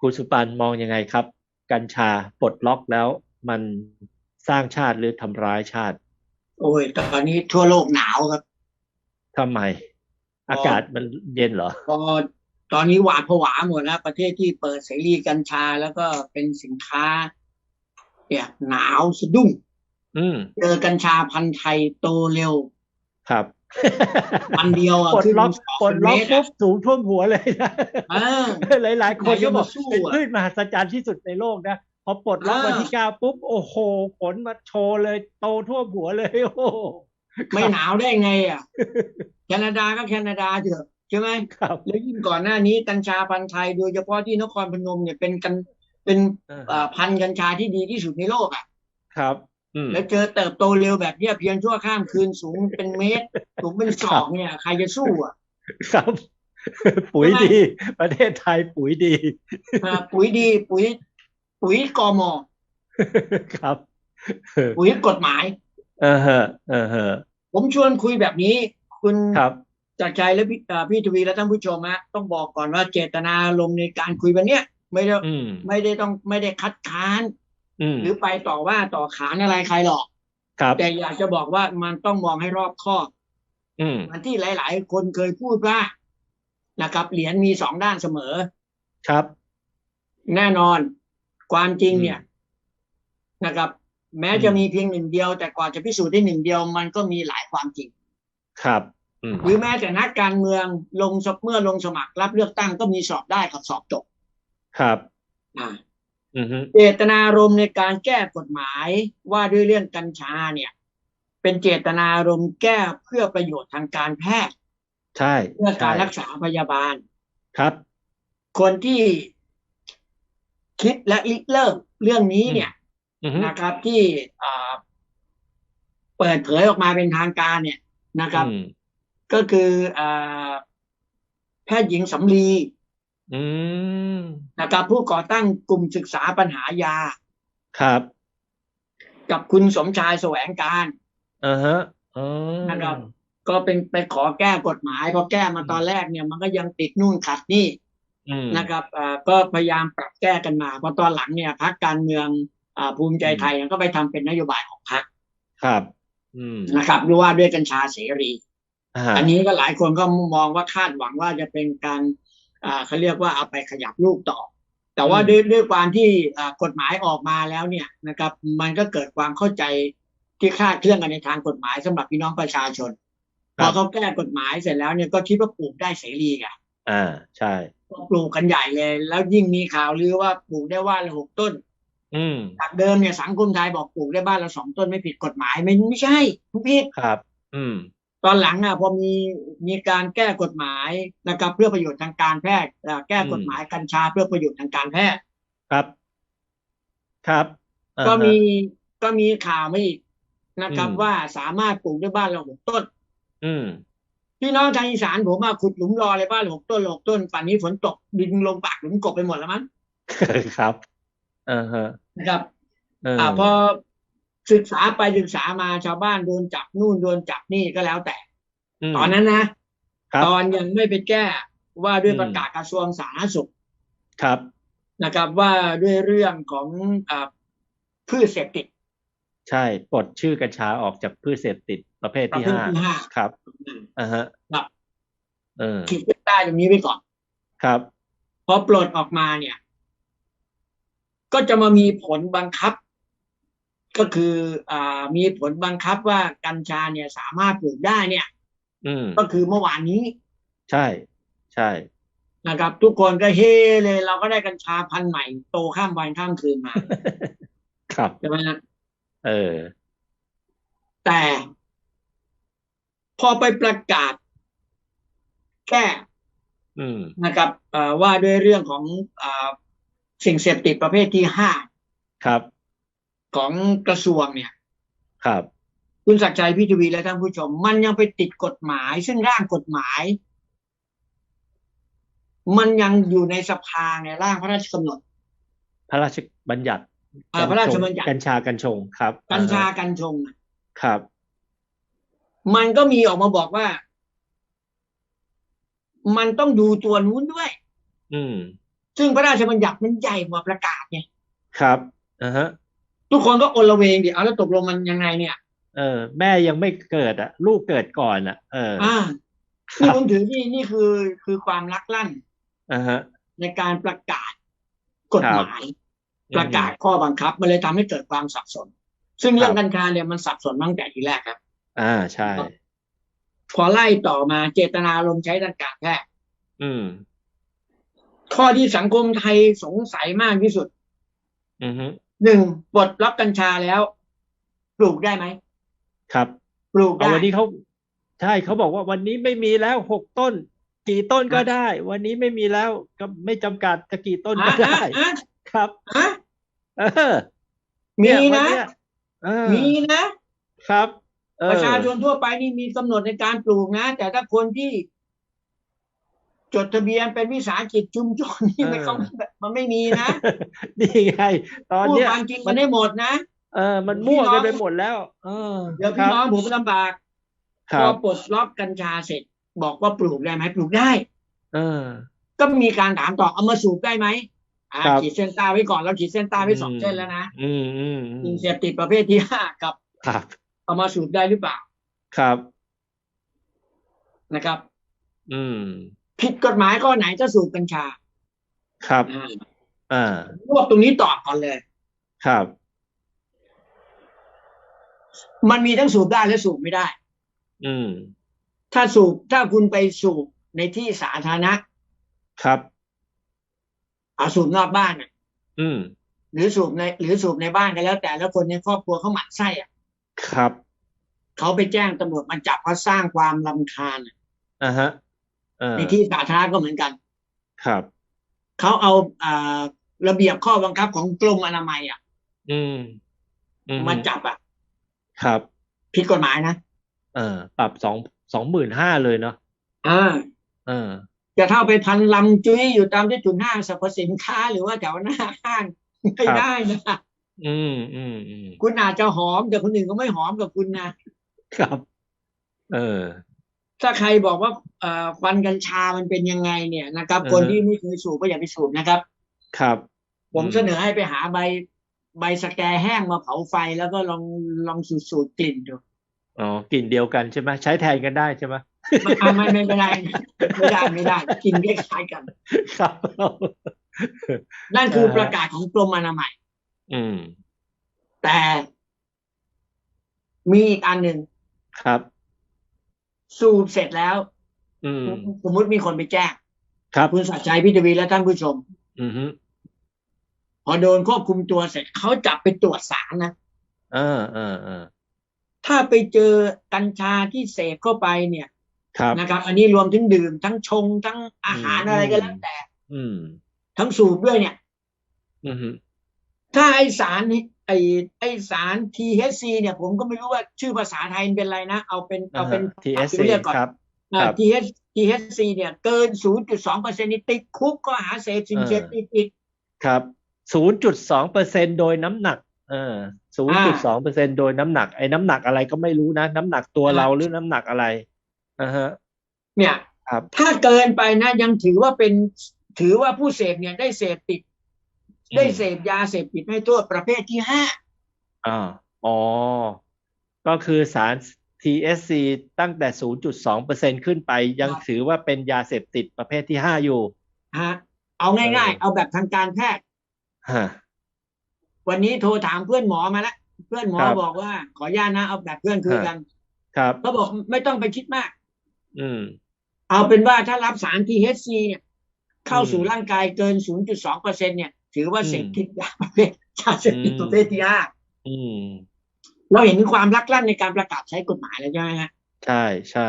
คุณสุปันมองยังไงครับ กัญชาปลดล็อกแล้วมันสร้างชาติหรือทำร้ายชาติ โอ้ยตอนนี้ทั่วโลกหนาวครับทำไม อากาศมันเย็นเหรอพอตอนนี้หวาดผวาหมดแล้วประเทศที่เปิดเสรีกัญชาแล้วก็เป็นสินค้าเนี่ยหนาวสะดุ้งอืมเจอกัญชาพันธุ์ไทยโตเร็วครับ วันเดียวอะปลดขึ้นล็อกสองปลดล็อกเมตรปุ๊อะบสูงท่วมหัวเลยนะเออหลายหลายๆคนก็บอกไหนจะมาสู้เป็นอะพืชมหัศจรรย์ที่สุดในโลกนะพอปลดล็อกอ่าวันที่เก้าปุ๊บโอ้โหผลมาโชว์เลยโตท่วมหัวเลยโอ้โหไม่หนาวได้ไงอะ แคนาดาก็แคนาดาเถอะใช่ไหมครับแล้วยิ่งก่อนหน้านี้กัญชาพันธุ์ไทยโดยเฉพาะที่นครพนมเนี่ยเป็นกันเป็นเออเอ่อพันธุ์กัญชาที่ดีที่สุดในโลกอะครับอืม แล้วเจอเติบโตเร็วแบบเนี้ยเพียงชั่วข้ามคืนสูงเป็นเมตร สูงเป็นศอกเนี่ย ใครจะสู้อะ ครับ ปุ๋ยใช่ไหมดี ประเทศไทยปุ๋ยดีอ่าปุ๋ยดี ปุ๋ย ปุ๋ยกมครับ ปุ๋ยกฎหมายเออฮะเออฮะผมชวนคุยแบบนี้ คุณครับจากใจและพี่อ่าพี่ทวีและท่านผู้ชมฮะต้องบอกก่อนว่าเจตนาลมณ์ในการคุยวันเนี้ยไม่ได้อืมไม่ได้ต้องไม่ได้คัดค้านอืม หรือไปต่อว่าต่อขานอะไรใครหรอกครับ แต่อยากจะบอกว่ามันต้องมองให้รอบคอบอืมเหมือนที่หลาย ๆ คนเคยพูดว่านะครับ เหรียญมีสองด้านเสมอ ครับ แน่นอน ความจริงอืมเนี่ยนะครับ แม้อืมจะมีเพียงหนึ่งเดียว แต่กว่าจะพิสูจน์ได้หนึ่งเดียว มันก็มีหลายความจริง ครับอืมหรือแม้แต่นักการเมืองลงสเมื่อลงสมัครรับเลือกตั้งก็มีสอบได้กับสอบตก ครับ อ่าอืมฮึ เจตนารมณ์ในการแก้กฎหมายว่าด้วยเรื่องกัญชาเนี่ย เป็นเจตนารมณ์แก้เพื่อประโยชน์ทางการแพทย์ ใช่เพื่อการใช่รักษาพยาบาลครับ คนที่คิดและริเริ่มเรื่องนี้เนี่ยอืมฮึนะครับที่อ่าเปิดเผยออกมาเป็นทางการเนี่ยนะครับอืมก็คืออ่าแพทย์หญิงสำลี อืมนะครับผู้ก่อตั้งกลุ่มศึกษาปัญหายา ครับ กับคุณสมชายแสวงการอ่าฮะอ๋อนะครับก็เป็นไปขอแก้กฎหมายพอแก้มาตอนแรกเนี่ย มันก็ยังติดนู่นขัดนี่อืมนะครับอ่าก็พยายามปรับแก้กันมาพอตอนหลังเนี่ยพักการเมืองอ่าภูมิใจไทยก็ไปทำเป็นนโยบายของพรรคครับอืมนะครับรู้ว่าด้วยกัญชาเสรีอ่าอันนี้ก็หลายคนก็มองว่าคาดหวังว่าจะเป็นการอ่า เขาเรียกว่าเอาไปขยับลูกต่อ แต่ว่าด้วยด้วยความที่อ่ากฎหมายออกมาแล้วเนี่ยนะครับ มันก็เกิดความเข้าใจที่คลาดเคลื่อนกันในทางกฎหมายสำหรับพี่น้องประชาชนพอเขาแก้กฎหมายเสร็จแล้วเนี่ยก็คิดว่าปลูกได้เสรีไงอ่าใช่ก็ปลูกกันใหญ่เลย แล้วยิ่งมีข่าวลือว่าปลูกได้ว่าละหกต้น อืมจากเดิมเนี่ยสังคมไทยบอกปลูกได้บ้านละสองต้นไม่ผิดกฎหมายไม่ไม่ใช่ทุกผิดครับ อืม ตอนหลังอะพอมีมีการแก้กฎหมายนะครับเพื่อประโยชน์ทางการแพทย์อ่าแก้กฎหมายกัญชาเพื่อประโยชน์ทางการแพทย์ครับ ครับอ่าฮะก็มีก็มีข่าวมาอีกนะครับอืมว่าสามารถปลูกได้บ้านละหกต้น อืมพี่น้องทางอีสานผมมาขุดหลุมรอเลยบ้านละหกต้นละหกต้นป่านนี้ฝนตกดินลงปากหลุมกบไปหมดแล้วมั้งครับอ่าฮะนะครับเอออ่าพอ ศึกษาไปศึกษามาชาวบ้านโดนจับนู่นโดนจับนี่ก็แล้วแต่มตอนนั้นนะครับตอนยังไม่ไปแก้ว่าด้วยอืมประกาศกระทรวงสาธารณสุขครับนะครับว่าด้วยเรื่องของอาพืชเสพติด ใช่ปลดชื่อกัญชาออกจากพืชเสพติดประเภทประที่เภทห้าที่ห้าครับอ่าฮะครับเออขีดเส้นใต้ตรงนี้ไว้ก่อน ครับพอปลดออกมาเนี่ย ก็จะมามีผลบังคับ ก็คืออ่ามีผลบังคับว่ากัญชาเนี่ยสามารถปลูกได้เนี่ย อืมก็คือเมื่อวานนี้ ใช่ ใช่นะครับ ทุกคนก็เฮเลย เราก็ได้กัญชาพันธุ์ใหม่ โตข้ามวันข้ามคืนมา ครับใช่ไหมฮะเออ แต่ พอไปประกาศ แก้อืมนะครับเอ่อว่าด้วยเรื่องของอาสิ่งเสพติดประเภทที่ห้าครับ ของกระทรวงเนี่ย ครับ คุณศักดิ์ชัยพิทวีและท่านผู้ชม มันยังไปติดกฎหมาย ซึ่งร่างกฎหมาย มันยังอยู่ในสภาในร่างพระราชกำหนด พระราชบัญญัติเอ่อพระราชบัญญัติกัญชากัญชงครับ กัญชาอ่ฮะกัญชงน่ะครับ มันก็มีออกมาบอกว่า มันต้องดูตัวนู้นด้วย อืม ซึ่งพระราชบัญญัติมันใหญ่กว่าประกาศไงครับอ่าฮะ ทุกคนก็อลเวงดิเอาแล้วตกลงมันยังไงเนี่ย เออ แม่ยังไม่เกิดอะ ลูกเกิดก่อนอะ เอออ่าคคือรับผมถือนี่นี่คือคือความลักลั่นอ่าฮะ ในการประกาศกฎหมายอืมประกาศข้อบังคับ มันเลยทำให้เกิดความสับสน ซึ่งเรื่องครับกัญชาเนี่ยมันสับสนมาตั้งแต่ทีแรกครับ อ่าใช่ พอไล่ต่อมาเจตนาลมณ์ใช้ทางการแพทย์อืม ข้อที่สังคมไทยสงสัยมากที่สุด อือฮึ หนึ่งปลดล็อกกัญชาแล้วปลูกได้ไหมครับปลูกเอาได้วันนี้เขาใช่เขาบอกว่าวันนี้ไม่มีแล้วหกต้น กี่ต้นก็ได้ วันนี้ไม่มีแล้วก็ไม่จำกัดจะกี่ต้นก็อะได้อะครับอะเออมีเยวันะเยเออมีนะครับเออประชาชนทั่วไปนี่มีกำหนดในการปลูกนะ แต่ถ้าคนที่ จดทะเบียนเป็นวิสาหกิจชุมชนนี่มันเขามันไม่มีนะนี่ไง ตอนพูดเนี้ยความจริงมันได้หมดนะเออ มันมั่วกันไปหมดแล้ว เออเดี๋ยวคพี่รับน้องผมลำบากคพรัอบปลดล็อกกัญชาเสร็จ บอกว่าปลูกได้ไหมปลูกได้ เออ ก็มีการถามต่อเอามาสูบได้ไหมอ่าครับขีดเส้นใต้ไว้ก่อนเราขีดเส้นใต้ไว้สองอืมเส้นแล้วนะอืมอืมอืสิ่งมเสพติดประเภทที่ห้ากับครับเอามาสูบได้หรือเปล่า ครับนะครับ อืม ผิดกฎหมายข้อไหนจะสูบกัญชา ครับอ่าอ่ารวบตรงนี้ตอบก่อนเลย ครับ มันมีทั้งสูบได้และสูบไม่ได้ อืม ถ้าสูบถ้าคุณไปสูบในที่สาธารณะ ครับเอาสูบนอกบ้านน่ะ อืม หรือสูบใน หรือสูบในบ้านก็แล้ว แต่แล้วคนในครอบครัวเขาหมั่นไส้อะครับ เขาไปแจ้งตำรวจมาจับเขาสร้างความรำคาญอะอ่าฮะเออ ในที่สาธารณะก็เหมือนกัน ครับเขาเอาอ่าระเบียบข้อบังคับของกรมอนามัยอะอืมอืมมาจับอะ ครับผิดกฎหมายนะเออ ปรับสองสองหมื่นห้าเลยเนาะอ่าเออ จะเท่าไปพันลำจุ้ยอยู่ตามที่จุดห้างสรรพสินค้าหรือว่าแถวหน้าห้างไม่ครับได้นะอืมอืมอืมคุณอาจจะหอมแต่คนอื่นก็ไม่หอมกับคุณนะครับ เออ ถ้าใครบอกว่าเอ่อควันกัญชามันเป็นยังไงเนี่ยนะครับอือฮะคนที่ไม่เคยสูบก็อย่าไปสูบนะครับ ครับผมอืมเสนอให้ไปหาใบ ใบสแกแห้งมาเผาไฟแล้วก็ลองลองสูดสูดกลิ่นดูอ๋อกลิ่นเดียวกันใช่ไหมใช้แทนกันได้ใช่ไหมไม่ไม่ไม่ไม่ได้ไม่ได้ไม่ได้กลินคล้ายๆกัน ครับนั่นคือเออประกาศของกรมอนามัย อืม แต่มีอีกอันหนึ่งครับ สูบเสร็จแล้วอืมสมมติมีคนไปแจ้งครับคุณสัจชัยพิทวีและท่านผู้ชมอือฮึพอโดนควบคุมตัวเสร็จเขาจับไปตรวจสารนะเออเออเออถ้าไปเจอกัญชาที่เสพเข้าไปเนี่ยครับนะครับ อันนี้รวมถึงดื่มทั้งชงทั้งอาหารอืมอะไรก็แล้วแต่อืมทั้งสูบด้วยเนี่ยอือฮึถ้าไอสารนี่ ไอไอสาร THC เนี่ยผมก็ไม่รู้ว่าชื่อภาษาไทยมันเป็นอะไรนะ เอาเป็นเอาเป็นทีเอสเรียกก่อนครับอ่าครับ TH THC เนี่ยเกิน 0.2เปอร์เซ็นต์นี่ติดคุกก็หาเสพสิ่งเออเสพติดอีกครับศูนย์จุดสองเปอร์เซ็นโดยน้ำหนักเออศูนย์จุดสองเปอร์เซ็นโดยน้ำหนักไอ้น้ำหนักอะไรก็ไม่รู้นะ น้ำหนักตัวอ่าเราหรือน้ำหนักอะไรอ่าฮะเนี่ยครับถ้าเกินไปนะยังถือว่าเป็นถือว่าผู้เสพเนี่ยได้เสพติด ได้เสพยาเสพติดให้โทษประเภทที่ห้าอ่าอ๋อ ก็คือสาร TSC ตั้งแต่ 0.2เปอร์เซ็นขึ้นไป ยังถือว่าเป็นยาเสพติดประเภทที่ห้าอยู่ฮะเอาง่ายเออๆเอาแบบทางการแพทย์ฮะวันนี้โทรถามเพื่อนหมอมาแล้วเพื่อนหมอครับบอกว่า ขออนุญาตนะเอาแบบเพื่อนคุยกัน ครับเขาบอกไม่ต้องไปคิดมาก อืม เอาเป็นว่าถ้ารับสาร THC เนี่ย เข้าสู่อืมร่างกายเกิน 0.2เปอร์เซ็นเนี่ย ถือว่าอืมเสพติดยาประเภทยาเสพติดอืมประเภทที่ห้าอืมเราเห็นถึงความลักลั่นในการประกาศใช้กฎหมายแล้วใช่ไหมฮะใช่ใช่